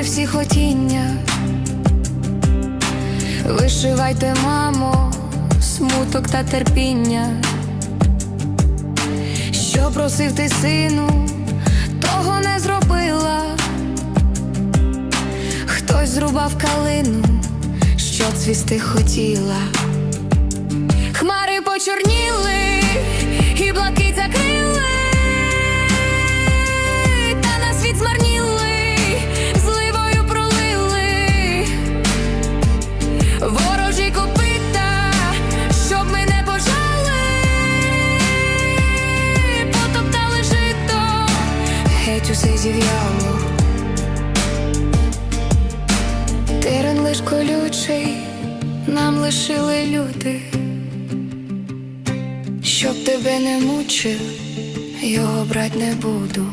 всі хотіння. Вишивайте, мамо, смуток та терпіння. Що просив ти сину, того не зробила. Хтось зрубав калину, що цвісти хотіла. Хмари почорніли, геть усе зів'яло. Терен лиш колючий, нам лишили люди, щоб тебе не мучив, його брать не буду.